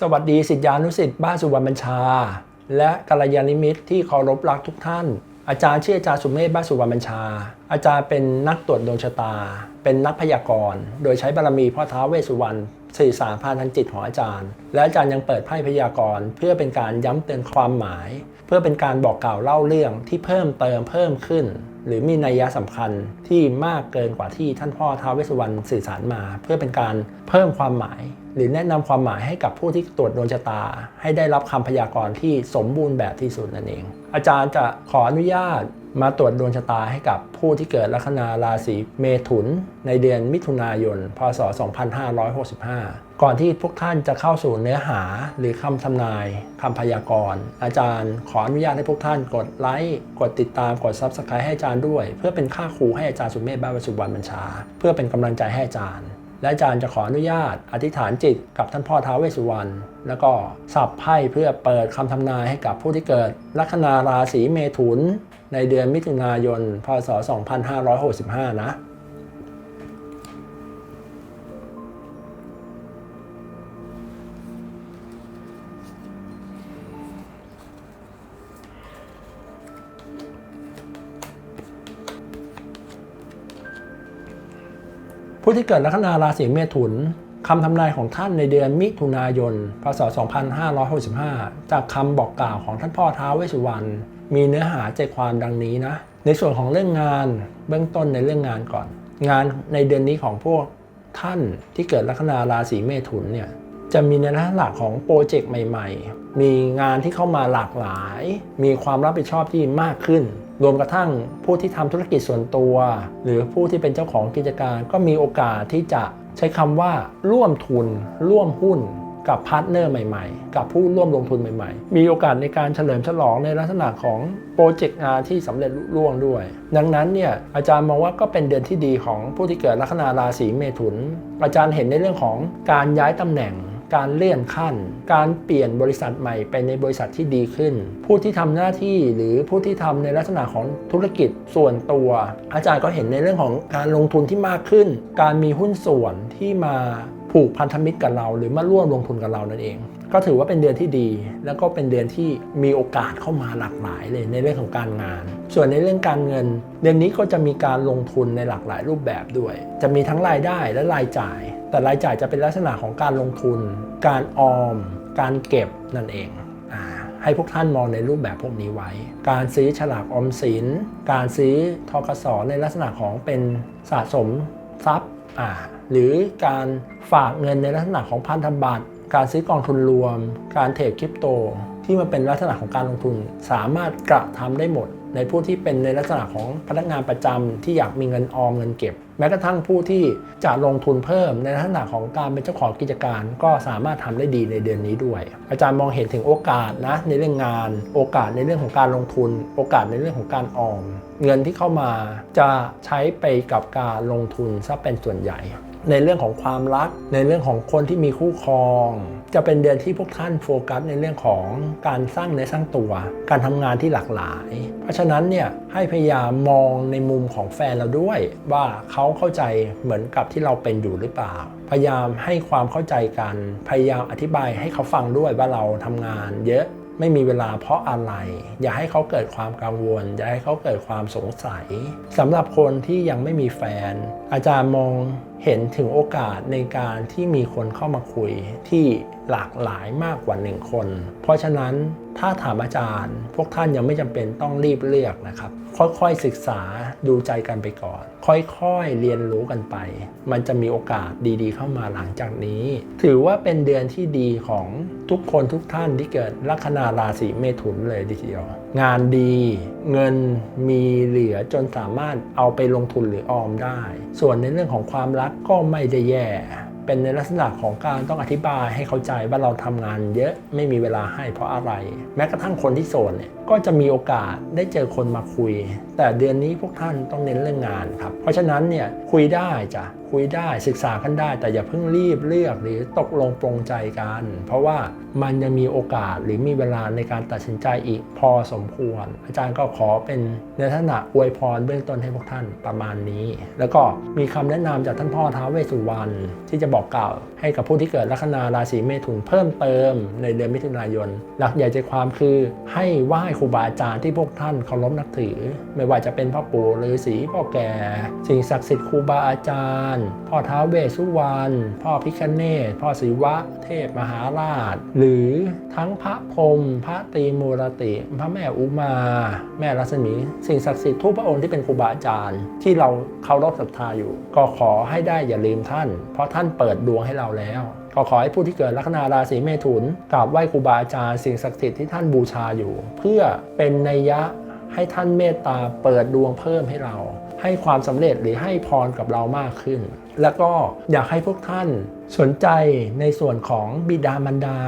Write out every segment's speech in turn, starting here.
สวัสดีสิทธิานุสิทธิ์บ้านสุวรรณบัญชา และกัลยาณมิตรที่เคารพรักทุกท่าน อาจารย์ชื่ออาจารย์สุเมธบ้านสุวรรณบัญชา อาจารย์เป็นนักตรวจดวงชะตา เป็นนักพยากรณ์ โดยใช้บารมีพ่อท้าเวสสุวรรณสื่อสารผ่านทางจิตของอาจารย์ และอาจารย์ยังเปิดไพ่พยากรณ์ เพื่อเป็นการย้ำเตือนความหมาย เพื่อเป็นการบอกกล่าวเล่าเรื่องที่เพิ่มเติมเพิ่มขึ้น หรือมีนัยยะสำคัญที่มากเกินกว่าที่ท่านพ่อท้าวเวสสุวรรณสื่อสารมา เพื่อเป็นการเพิ่มความหมาย หรือแนะนำความหมายให้กับผู้ที่ตรวจดวงชะตา ให้ได้รับคำพยากรณ์ที่สมบูรณ์แบบที่สุดนั่นเอง อาจารย์จะขออนุญาต มาตรวจดวงชะตาให้กับผู้ที่เกิดลัคนาราศีเมถุน ในเดือนมิถุนายน พศ 2565 ก่อนที่พวกท่านจะเข้าสู่เนื้อหาหรือคำทำนายคำพยากรณ์ อาจารย์ขออนุญาตให้พวกท่านกดไลค์กดติดตามกด Subscribe ให้อาจารย์ด้วย เพื่อเป็นค่าครูให้อาจารย์สุเมธบ้าวสุวรรณบัญชา เพื่อเป็นกำลังใจให้อาจารย์ และอาจารย์จะขออนุญาต อธิษฐานจิตกับท่านพ่อท้าวเวสสุวรรณแล้วก็สับไพ่เพื่อเปิดคำทำนายให้กับผู้ที่เกิด ลัคนาราศีเมถุน ในเดือนมิถุนายน พศ 2565 นะ ผู้ที่เกิดลัคนาราศีเมถุนคำทำนายของท่านในเดือนมิถุนายน พศ 2565 จากคำบอกกล่าวของท่านพ่อท้าวเวสุวรรณ มีเนื้อหาใจความดังนี้นะ ในส่วนของเรื่องงาน เบื้องต้นในเรื่องงานก่อน งานในเดือนนี้ของพวกท่านที่เกิดลัคนาราศีเมถุนเนี่ย จะมีในลักษณะของโปรเจกต์ใหม่ ๆ มีงานที่เข้ามาหลากหลาย มีความรับผิดชอบที่มากขึ้นรวมกระทั่งผู้ที่ทำธุรกิจส่วนตัว หรือผู้ที่เป็นเจ้าของกิจการ ก็มีโอกาสที่จะใช้คำว่าร่วมทุน ร่วมหุ้นกับพาร์ทเนอร์ใหม่ๆ กับผู้ร่วมลงทุนใหม่ๆ มีโอกาสในการเฉลิมฉลองในลักษณะของโปรเจกต์งานที่สำเร็จลุล่วงด้วย ดังนั้นเนี่ยอาจารย์มองว่าก็เป็นเดือนที่ดีของผู้ที่เกิดลัคนาราศีเมถุน อาจารย์เห็นในเรื่องของการย้ายตำแหน่ง การเลื่อนขั้น การเปลี่ยนบริษัทใหม่ไปในบริษัทที่ดีขึ้น ผู้ที่ทำหน้าที่หรือผู้ที่ทำในลักษณะของธุรกิจส่วนตัว อาจารย์ก็เห็นในเรื่องของการลงทุนที่มากขึ้น การมีหุ้นส่วนที่มาผูกพันธมิตรกับเรา หรือมาร่วมลงทุนกับเรานั่นเอง ก็ถือว่าเป็นเดือนที่ดี แล้วก็เป็นเดือนที่มีโอกาสเข้ามาหลากหลายเลยในเรื่องของการงาน ส่วนในเรื่องการเงิน เดือนนี้ก็จะมีการลงทุนในหลากหลายรูปแบบด้วย จะมีทั้งรายได้และรายจ่าย แต่รายจ่ายจะเป็นลักษณะของการลงทุน การออม การเก็บนั่นเองอให้พวกท่านมองในรูปแบบพวกนี้ไว้ การซื้อฉลากออมสิน การซื้อทกสในลักษณะของเป็นสะสมทรัพย์หรือการฝากเงินในลักษณะของพันธบัตรการซื้อกองทุนรวม การเทรดคริปโต ที่มันเป็นลักษณะของการลงทุนสามารถกระทำได้หมด ในผู้ที่เป็นในลักษณะของพนักงานประจำที่อยากมีเงินออมเงินเก็บ แม้กระทั่งผู้ที่จะลงทุนเพิ่มในลักษณะของการเป็นเจ้าของกิจการ ก็สามารถทำได้ดีในเดือนนี้ด้วย อาจารย์มองเห็นถึงโอกาสนะในเรื่องงาน โอกาสในเรื่องของการลงทุน โอกาสในเรื่องของการออม เงินที่เข้ามาจะใช้ไปกับการลงทุนซะเป็นส่วนใหญ่ ในเรื่องของความรัก ในเรื่องของคนที่มีคู่ครอง จะเป็นเดือนที่พวกท่านโฟกัสในเรื่องของการสร้างเนื้อสร้างตัว การทำงานที่หลากหลาย เพราะฉะนั้นเนี่ยให้พยายามมองในมุมของแฟนเราด้วย ว่าเขาเข้าใจเหมือนกับที่เราเป็นอยู่หรือเปล่า พยายามให้ความเข้าใจกัน พยายามอธิบายให้เขาฟังด้วยว่าเราทำงานเยอะ ไม่มีเวลาเพราะอะไร อย่าให้เขาเกิดความกังวล อย่าให้เขาเกิดความสงสัยสำหรับคนที่ยังไม่มีแฟน อาจารย์มองเห็นถึงโอกาสในการที่มีคนเข้ามาคุยที่หลากหลายมากกว่าหนึ่งคน เพราะฉะนั้น ถ้าถามอาจารย์ พวกท่านยังไม่จำเป็นต้องรีบเลือกนะครับ ค่อยๆศึกษาดูใจกันไปก่อน ค่อยๆเรียนรู้กันไป มันจะมีโอกาสดีๆ เข้ามาหลังจากนี้ ถือว่าเป็นเดือนที่ดีของทุกคนทุกท่านที่เกิดลัคนาราศีเมถุนเลยทีเดียว งานดีเงินมีเหลือจนสามารถเอาไปลงทุนหรือออมได้ ส่วนในเรื่องของความรักก็ไม่ได้แย่ เป็นในลักษณะของการต้องอธิบายให้เข้าใจว่าเราทำงานเยอะไม่มีเวลาให้เพราะอะไร แม้กระทั่งคนที่โสดเนี่ย ก็จะมีโอกาสได้เจอคนมาคุย แต่เดือนนี้พวกท่านต้องเน้นเรื่องงานครับ เพราะฉะนั้นเนี่ยคุยได้จ้ะคุยได้ศึกษากันได้ แต่อย่าเพิ่งรีบเลือกหรือตกลงปรงใจกัน เพราะว่ามันยังมีโอกาสหรือมีเวลาในการตัดสินใจอีกพอสมควร อาจารย์ก็ขอเป็นในลักษณะอวยพรเบื้องต้นให้พวกท่านประมาณนี้ แล้วก็มีคำแนะนำจากท่านพ่อท้าวเวสสุวรรณที่จะบอกกล่าวให้กับผู้ที่เกิดลัคนาราศีเมถุนเพิ่มเติมในเดือนมิถุนายน หลักใหญ่ใจความคือให้ไหว้รูบาอาจารย์ที่พวกท่านเคารพนับถือ ไม่ว่าจะเป็นพ่อปู่ฤาษีพ่อแก่ สิ่งศักดิ์สิทธิ์ครูบาอาจารย์ พ่อท้าวเวสสุวรรณพ่อพิคเนตพ่อศิวะ เทพมหาราช หรือทั้งพระพรหมพระตรีมูรติ พระแม่อุมา แม่รัศมี สิ่งศักดิ์สิทธิ์ทุกพระองค์ที่เป็นครูบาอาจารย์ ที่เราเคารพศรัทธาอยู่ ก็ขอให้ได้อย่าลืมท่าน เพราะท่านเปิดดวงให้เราแล้ว ก็ขอให้ผู้ที่เกิดลัคนาราศีเมถุนกราบไหว้ครูบาอาจารย์สิ่งศักดิ์สิทธิ์ที่ท่านบูชาอยู่ เพื่อเป็นนัยยะให้ท่านเมตตาเปิดดวงเพิ่มให้เรา ให้ความสำเร็จหรือให้พรกับเรามากขึ้น แล้วก็อยากให้พวกท่านสนใจในส่วนของบิดามารดา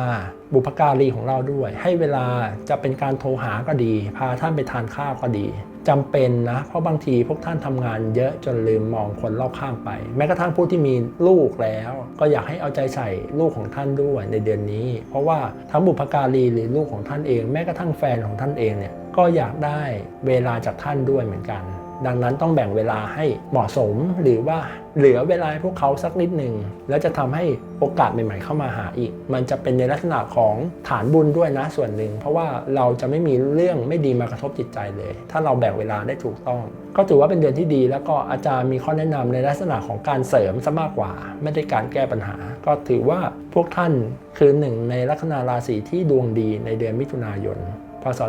บุพการีของเราด้วย ให้เวลาจะเป็นการโทรหาก็ดี พาท่านไปทานข้าวก็ดี จำเป็นนะ เพราะบางทีพวกท่านทำงานเยอะจนลืมมองคนรอบข้างไป แม้กระทั่งผู้ที่มีลูกแล้ว ก็อยากให้เอาใจใส่ลูกของท่านด้วยในเดือนนี้ เพราะว่าทั้งบุพการีหรือลูกของท่านเอง แม้กระทั่งแฟนของท่านเองเนี่ยก็อยากได้เวลาจากท่านด้วยเหมือนกัน ดังนั้นต้องแบ่งเวลาให้เหมาะสมหรือว่าเหลือเวลาให้พวกเขาสักนิดหนึ่งแล้วจะทำให้โอกาสใหม่ ๆ เข้ามาหาอีก มันจะเป็นในลักษณะของฐานบุญด้วยนะส่วนหนึ่ง เพราะว่าเราจะไม่มีเรื่องไม่ดีมากระทบจิตใจเลย ถ้าเราแบ่งเวลาได้ถูกต้อง ก็ถือว่าเป็นเดือนที่ดี แล้วก็อาจารย์มีข้อแนะนำในลักษณะของการเสริมซะมากกว่า ไม่ได้การแก้ปัญหา ก็ถือว่าพวกท่านคือหนึ่งในลัคนาราศีที่ดวงดีในเดือนมิถุนายน พศ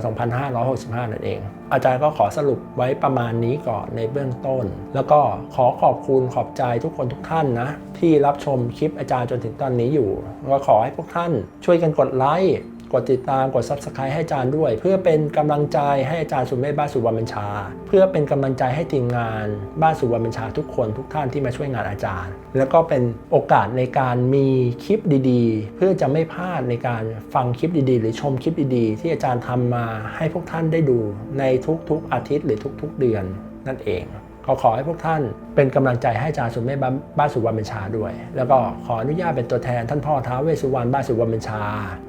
2565 นั่นเอง อาจารย์ก็ขอสรุปไว้ประมาณนี้ก่อนในเบื้องต้น แล้วก็ขอขอบคุณขอบใจทุกคนทุกท่านนะ ที่รับชมคลิปอาจารย์จนถึงตอนนี้อยู่ ก็ขอให้พวกท่านช่วยกันกดไลค์ กดติดตามกด Subscribe ให้อาจารย์ด้วย เพื่อเป็นกำลังใจให้อาจารย์สุมเมธบ้านสุวรรณบัญชา เพื่อเป็นกำลังใจให้ทีมงานบ้านสุวรรณบัญชาทุกคนทุกท่านที่มาช่วยงานอาจารย์ แล้วก็เป็นโอกาสในการมีคลิปดีๆ เพื่อจะไม่พลาดในการฟังคลิปดีๆ หรือชมคลิปดีๆ ที่อาจารย์ทำมาให้พวกท่านได้ดูในทุกๆอาทิตย์หรือทุก ๆ เดือนนั่นเอง ก็ขอให้พวกท่านเป็นกำลังใจให้อาจารย์สุมเมธบ้านสุวรรณบัญชาด้วย แล้วก็ขออนุญาตเป็นตัวแทนท่านพ่อท้าวเวสสุวรรณบ้านสุวรรณบัญชา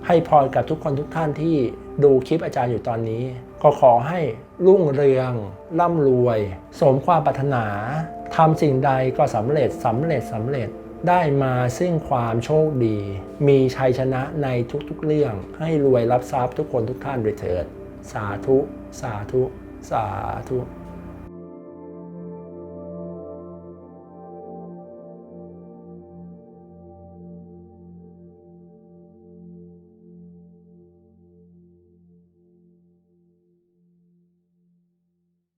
ให้พรกับทุกคนทุกท่านที่ดูคลิปอาจารย์อยู่ตอนนี้ ก็ขอให้รุ่งเรือง ร่ำรวย สมความปรารถนาทำสิ่งใดก็สำเร็จสำเร็จสำเร็จได้มาซึ่งความโชคดี มีชัยชนะในทุกๆเรื่อง ให้รวยรับทรัพย์ทุกคนทุกท่านด้วยเถิด สาธุ สาธุ สาธุ